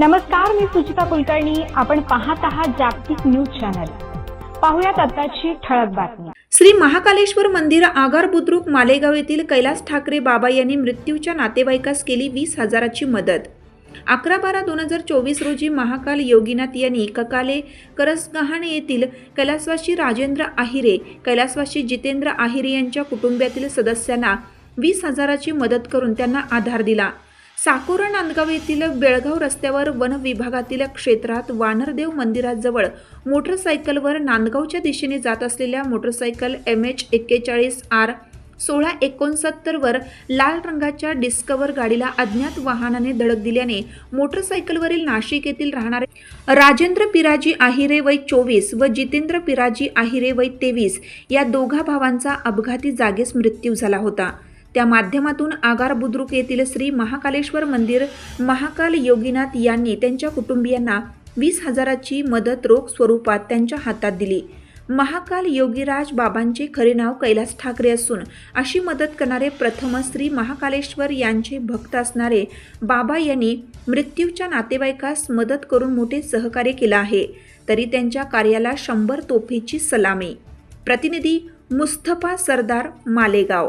नमस्कार मी सुचिता कुलकर्णी. आपण पाहत आहात जागतिक न्यूज चॅनल. पाहुयात आताची ठळक बातमी. श्री महाकालेश्वर मंदिर आगार बुद्रुक मालेगाव येथील कैलास ठाकरे बाबा यांनी मृत्यूच्या नातेवाईकास केली वीस हजाराची मदत. अकरा बारा दोन हजार चोवीस रोजी महाकाल योगीनाथ यांनी ककाले करसगहाण येथील कैलासवासी राजेंद्र आहिरे कैलासवासी जितेंद्र आहिरे यांच्या कुटुंबातील सदस्यांना वीस हजाराची मदत करून त्यांना आधार दिला. साकोरा नांदगाव येथील बेळगाव रस्त्यावर वन विभागातील क्षेत्रात वानरदेव मंदिराजवळ मोटरसायकलवर नांदगावच्या दिशेने जात असलेल्या मोटरसायकल एम एच एक्केचाळीस आर सोळा एकोणसत्तरवर लाल रंगाच्या डिस्कवर गाडीला अज्ञात वाहनाने धडक दिल्याने मोटरसायकलवरील नाशिक येथील राहणारे राजेंद्र पिराजी आहिरे वय चोवीस व जितेंद्र पिराजी आहिरे वय तेवीस या दोघा भावांचा अपघाती जागेस मृत्यू झाला होता. त्या माध्यमातून आगार बुद्रुक येथील श्री महाकालेश्वर मंदिर महाकाल योगीनाथ यांनी त्यांच्या कुटुंबियांना वीस हजाराची मदत रोख स्वरूपात त्यांच्या हातात दिली. महाकाल योगीराज बाबांचे खरे नाव कैलास ठाकरे असून अशी मदत करणारे प्रथम श्री महाकालेश्वर यांचे भक्त असणारे बाबा यांनी मृत्यूच्या नातेवाईकास मदत करून मोठे सहकार्य केलं आहे. तरी त्यांच्या कार्याला शंभर तोफेची सलामी. प्रतिनिधी मुस्तफा सरदार मालेगाव.